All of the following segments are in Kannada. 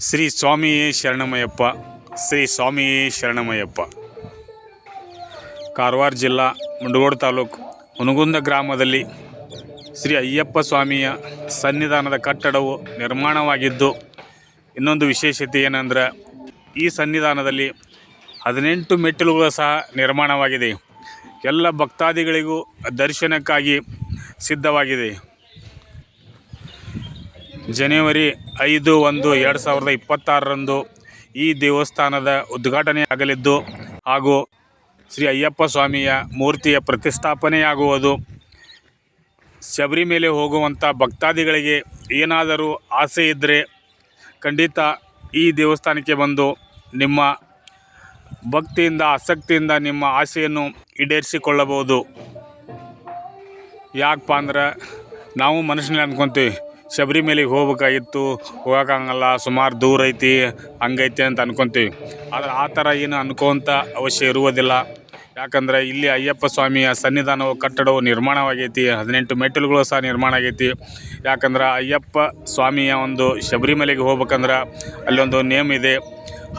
ಶ್ರೀ ಸ್ವಾಮಿ ಶರಣಮಯಪ್ಪ ಶ್ರೀ ಸ್ವಾಮಿ ಶರಣಮಯ್ಯಪ್ಪ. ಕಾರವಾರ ಜಿಲ್ಲಾ, ಮುಂಡಗೋಡು ತಾಲೂಕು ಹುನಗುಂದ ಗ್ರಾಮದಲ್ಲಿ ಶ್ರೀ ಅಯ್ಯಪ್ಪ ಸ್ವಾಮಿಯ ಸನ್ನಿಧಾನದ ಕಟ್ಟಡವು ನಿರ್ಮಾಣವಾಗಿದ್ದು, ಇನ್ನೊಂದು ವಿಶೇಷತೆ ಏನಂದ್ರೆ, ಈ ಸನ್ನಿಧಾನದಲ್ಲಿ ಹದಿನೆಂಟು ಮೆಟ್ಟಿಲುಗಳು ಸಹ ನಿರ್ಮಾಣವಾಗಿದೆ. ಎಲ್ಲ ಭಕ್ತಾದಿಗಳಿಗೂ ದರ್ಶನಕ್ಕಾಗಿ ಸಿದ್ಧವಾಗಿದೆ. ಜನವರಿ ಐದು ಒಂದು ಎರಡು ಸಾವಿರದ ಇಪ್ಪತ್ತಾರರಂದು ಈ ದೇವಸ್ಥಾನದ ಉದ್ಘಾಟನೆ ಆಗಲಿದ್ದು ಹಾಗೂ ಶ್ರೀ ಅಯ್ಯಪ್ಪ ಸ್ವಾಮಿಯ ಮೂರ್ತಿಯ ಪ್ರತಿಷ್ಠಾಪನೆಯಾಗುವುದು. ಶಬರಿಮೇಲೆ ಹೋಗುವಂಥ ಭಕ್ತಾದಿಗಳಿಗೆ ಏನಾದರೂ ಆಸೆ ಇದ್ದರೆ ಖಂಡಿತ ಈ ದೇವಸ್ಥಾನಕ್ಕೆ ಬಂದು ನಿಮ್ಮ ಭಕ್ತಿಯಿಂದ, ಆಸಕ್ತಿಯಿಂದ ನಿಮ್ಮ ಆಸೆಯನ್ನು ಈಡೇರಿಸಿಕೊಳ್ಳಬಹುದು. ಯಾಕಪ್ಪ ಅಂದ್ರೆ ನಾವು ಮನಸ್ಸಿನಲ್ಲಿ ಅಂದ್ಕೊತೀವಿ ಶಬರಿಮಲೆಗೆ ಹೋಗ್ಬೇಕಾಗಿತ್ತು. ಹೋಗೋಕ್ಕಾಗಲ್ಲ ಸುಮಾರು ದೂರ ಐತಿ, ಹಂಗೈತಿ ಅಂತ ಅನ್ಕೊತೀವಿ. ಆದರೆ ಆ ಥರ ಏನು ಅನ್ಕೋಂತ ಅವಶ್ಯ ಇರುವುದಿಲ್ಲ. ಯಾಕಂದರೆ ಇಲ್ಲಿ ಅಯ್ಯಪ್ಪ ಸ್ವಾಮಿಯ ಸನ್ನಿಧಾನವು, ಕಟ್ಟಡವು ನಿರ್ಮಾಣವಾಗೈತಿ, ಹದಿನೆಂಟು ಮೆಟ್ಟಿಲುಗಳು ಸಹ ನಿರ್ಮಾಣ ಆಗೈತಿ. ಯಾಕಂದ್ರೆ ಅಯ್ಯಪ್ಪ ಸ್ವಾಮಿಯ ಒಂದು ಶಬರಿಮಲೆಗೆ ಹೋಗ್ಬೇಕಂದ್ರೆ ಅಲ್ಲೊಂದು ನೇಮ್ ಇದೆ.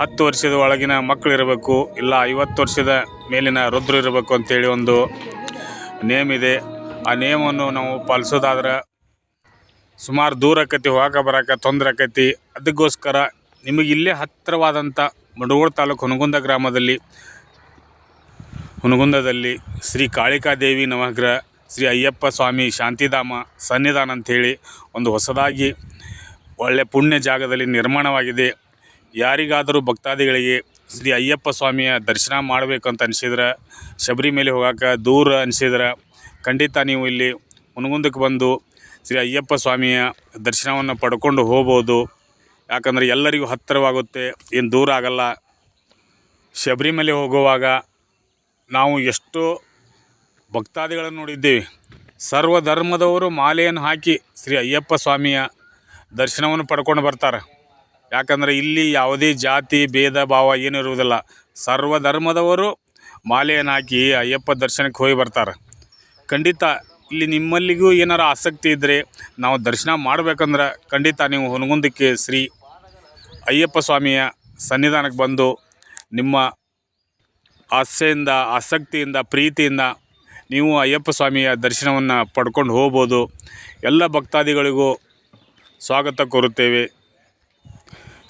ಹತ್ತು ವರ್ಷದ ಒಳಗಿನ ಮಕ್ಕಳು ಇರಬೇಕು, ಇಲ್ಲ ಐವತ್ತು ವರ್ಷದ ಮೇಲಿನ ರುದ್ರ ಇರಬೇಕು ಅಂತೇಳಿ ಒಂದು ನೇಮ್ ಇದೆ. ಆ ನೇಮನ್ನು ನಾವು ಪಾಲಿಸೋದಾದ್ರೆ ಸುಮಾರು ದೂರ ಆಕತಿ, ಹೋಗಕ್ಕೆ ಬರಕ್ಕೆ ತೊಂದರೆ ಆಕತಿ. ಅದಕ್ಕೋಸ್ಕರ ನಿಮಗೆ ಇಲ್ಲೇ ಹತ್ತಿರವಾದಂಥ ಮಡಗೋಡು ತಾಲೂಕು ಹುನಗುಂದ ಗ್ರಾಮದಲ್ಲಿ, ಹುನಗುಂದದಲ್ಲಿ ಶ್ರೀ ಕಾಳಿಕಾದೇವಿ ನವಗ್ರಹ ಶ್ರೀ ಅಯ್ಯಪ್ಪ ಸ್ವಾಮಿ ಶಾಂತಿಧಾಮ ಸನ್ನಿಧಾನ ಅಂಥೇಳಿ ಒಂದು ಹೊಸದಾಗಿ ಒಳ್ಳೆ ಪುಣ್ಯ ಜಾಗದಲ್ಲಿ ನಿರ್ಮಾಣವಾಗಿದೆ. ಯಾರಿಗಾದರೂ ಭಕ್ತಾದಿಗಳಿಗೆ ಶ್ರೀ ಅಯ್ಯಪ್ಪ ಸ್ವಾಮಿಯ ದರ್ಶನ ಮಾಡಬೇಕು ಅಂತ ಅನಿಸಿದ್ರೆ ಶಬರಿಮಲೆ ಹೋಗಕ್ಕೆ ದೂರ ಅನಿಸಿದ್ರೆ ಖಂಡಿತ ನೀವು ಇಲ್ಲಿ ಹುನಗುಂದಕ್ಕೆ ಬಂದು ಶ್ರೀ ಅಯ್ಯಪ್ಪ ಸ್ವಾಮಿಯ ದರ್ಶನವನ್ನು ಪಡ್ಕೊಂಡು ಹೋಗ್ಬೋದು. ಯಾಕಂದರೆ ಎಲ್ಲರಿಗೂ ಹತ್ತಿರವಾಗುತ್ತೆ. ಏನು ದೂರ ಆಗಲ್ಲ. ಶಬರಿಮಲೆ ಹೋಗುವಾಗ ನಾವು ಎಷ್ಟೋ ಭಕ್ತಾದಿಗಳನ್ನು ನೋಡಿದ್ದೇವೆ. ಸರ್ವ ಧರ್ಮದವರು ಮಾಲೆಯನ್ನು ಹಾಕಿ ಶ್ರೀ ಅಯ್ಯಪ್ಪ ಸ್ವಾಮಿಯ ದರ್ಶನವನ್ನು ಪಡ್ಕೊಂಡು ಬರ್ತಾರೆ. ಯಾಕಂದರೆ ಇಲ್ಲಿ ಯಾವುದೇ ಜಾತಿ, ಭೇದ, ಭಾವ ಏನೂ ಇರುವುದಿಲ್ಲ. ಸರ್ವ ಧರ್ಮದವರು ಮಾಲೆಯನ್ನು ಹಾಕಿ ಅಯ್ಯಪ್ಪ ದರ್ಶನಕ್ಕೆ ಹೋಗಿ ಬರ್ತಾರೆ. ಖಂಡಿತ ಇಲ್ಲಿ ನಿಮ್ಮಲ್ಲಿಗೂ ಏನಾರು ಆಸಕ್ತಿ ಇದ್ದರೆ ನಾವು ದರ್ಶನ ಮಾಡ್ಬೇಕಂದ್ರೆ ಖಂಡಿತ ನೀವು ಹುನಗುಂದಕ್ಕೆ ಶ್ರೀ ಅಯ್ಯಪ್ಪ ಸ್ವಾಮಿಯ ಸನ್ನಿಧಾನಕ್ಕೆ ಬಂದು ನಿಮ್ಮ ಆಸೆಯಿಂದ, ಆಸಕ್ತಿಯಿಂದ, ಪ್ರೀತಿಯಿಂದ ನೀವು ಅಯ್ಯಪ್ಪ ಸ್ವಾಮಿಯ ದರ್ಶನವನ್ನು ಪಡ್ಕೊಂಡು ಹೋಗ್ಬೋದು. ಎಲ್ಲ ಭಕ್ತಾದಿಗಳಿಗೂ ಸ್ವಾಗತ ಕೋರುತ್ತೇವೆ.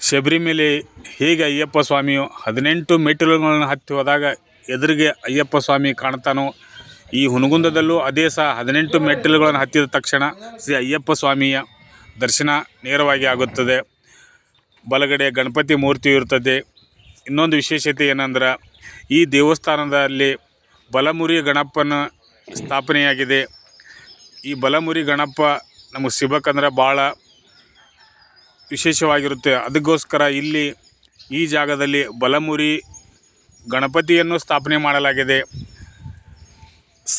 ಶಬರಿಮಲೆ ಹೇಗೆ ಅಯ್ಯಪ್ಪ ಸ್ವಾಮಿಯು ಹದಿನೆಂಟು ಮೆಟ್ಟಿಲುಗಳನ್ನು ಹತ್ತಿ ಹೋದಾಗ ಎದುರಿಗೆ ಅಯ್ಯಪ್ಪ ಸ್ವಾಮಿ ಕಾಣ್ತಾನೋ ಈ ಹುನಗುಂದದಲ್ಲೂ ಅದೇ ಸಹ ಹದಿನೆಂಟು ಮೆಟ್ಟಿಲುಗಳನ್ನು ಹತ್ತಿದ ತಕ್ಷಣ ಶ್ರೀ ಅಯ್ಯಪ್ಪ ಸ್ವಾಮಿಯ ದರ್ಶನ ನೇರವಾಗಿ ಆಗುತ್ತದೆ. ಬಲಗಡೆ ಗಣಪತಿ ಮೂರ್ತಿ ಇರುತ್ತದೆ. ಇನ್ನೊಂದು ವಿಶೇಷತೆ ಏನಂದ್ರೆ ಈ ದೇವಸ್ಥಾನದಲ್ಲಿ ಬಲಮುರಿ ಗಣಪನ ಸ್ಥಾಪನೆಯಾಗಿದೆ. ಈ ಬಲಮುರಿ ಗಣಪ ನಮಗೆ ಸಿಗಬೇಕಂದ್ರೆ ಭಾಳ ವಿಶೇಷವಾಗಿರುತ್ತೆ. ಅದಕ್ಕೋಸ್ಕರ ಇಲ್ಲಿ ಈ ಜಾಗದಲ್ಲಿ ಬಲಮುರಿ ಗಣಪತಿಯನ್ನು ಸ್ಥಾಪನೆ ಮಾಡಲಾಗಿದೆ.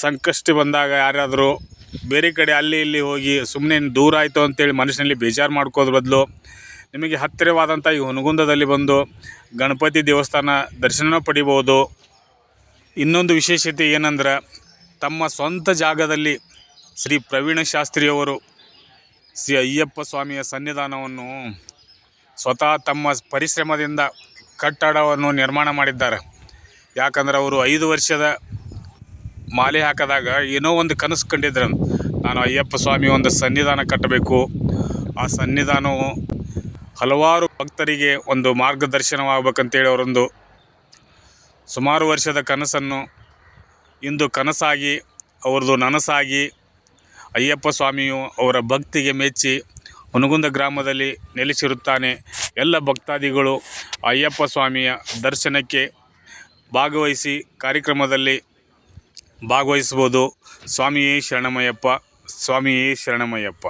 ಸಂಕಷ್ಟ ಬಂದಾಗ ಯಾರಾದರೂ ಬೇರೆ ಕಡೆ ಅಲ್ಲಿ ಇಲ್ಲಿ ಹೋಗಿ ಸುಮ್ಮನೆ ದೂರ ಆಯಿತು ಅಂತೇಳಿ ಮನಸ್ಸಿನಲ್ಲಿ ಬೇಜಾರು ಮಾಡ್ಕೋದ್ರ ಬದಲು ನಿಮಗೆ ಹತ್ತಿರವಾದಂಥ ಈ ಹುನಗುಂದದಲ್ಲಿ ಬಂದು ಗಣಪತಿ ದೇವಸ್ಥಾನ ದರ್ಶನ ಪಡಿಬೋದು. ಇನ್ನೊಂದು ವಿಶೇಷತೆ ಏನಂದ್ರೆ ತಮ್ಮ ಸ್ವಂತ ಜಾಗದಲ್ಲಿ ಶ್ರೀ ಪ್ರವೀಣ ಶಾಸ್ತ್ರಿಯವರು ಶ್ರೀ ಅಯ್ಯಪ್ಪ ಸ್ವಾಮಿಯ ಸನ್ನಿಧಾನವನ್ನು ಸ್ವತಃ ತಮ್ಮ ಪರಿಶ್ರಮದಿಂದ ಕಟ್ಟಡವನ್ನು ನಿರ್ಮಾಣ ಮಾಡಿದ್ದಾರೆ. ಯಾಕಂದ್ರೆ ಅವರು ಐದು ವರ್ಷದ ಮಾಲೆ ಹಾಕಿದಾಗ ಏನೋ ಒಂದು ಕನಸು ಕಂಡಿದ್ರು. ನಾನು ಅಯ್ಯಪ್ಪ ಸ್ವಾಮಿ ಒಂದು ಸನ್ನಿಧಾನ ಕಟ್ಟಬೇಕು. ಆ ಸನ್ನಿಧಾನವು ಹಲವಾರು ಭಕ್ತರಿಗೆ ಒಂದು ಮಾರ್ಗದರ್ಶನವಾಗಬೇಕಂತೇಳಿ ಅವರೊಂದು ಸುಮಾರು ವರ್ಷದ ಕನಸನ್ನು ಇಂದು ಕನಸಾಗಿ ಅವರದು ನನಸಾಗಿ ಅಯ್ಯಪ್ಪ ಸ್ವಾಮಿಯು ಅವರ ಭಕ್ತಿಗೆ ಮೆಚ್ಚಿ ಹುನಗುಂದ ಗ್ರಾಮದಲ್ಲಿ ನೆಲೆಸಿರುತ್ತಾನೆ. ಎಲ್ಲ ಭಕ್ತಾದಿಗಳು ಅಯ್ಯಪ್ಪ ಸ್ವಾಮಿಯ ದರ್ಶನಕ್ಕೆ ಭಾಗವಹಿಸಿ ಕಾರ್ಯಕ್ರಮದಲ್ಲಿ ಭಾಗವಹಿಸ್ಬೋದು ಸ್ವಾಮಿಯೇ ಶರಣಮಯ್ಯಪ್ಪ. ಸ್ವಾಮಿಯೇ ಶರಣಮಯ್ಯಪ್ಪ.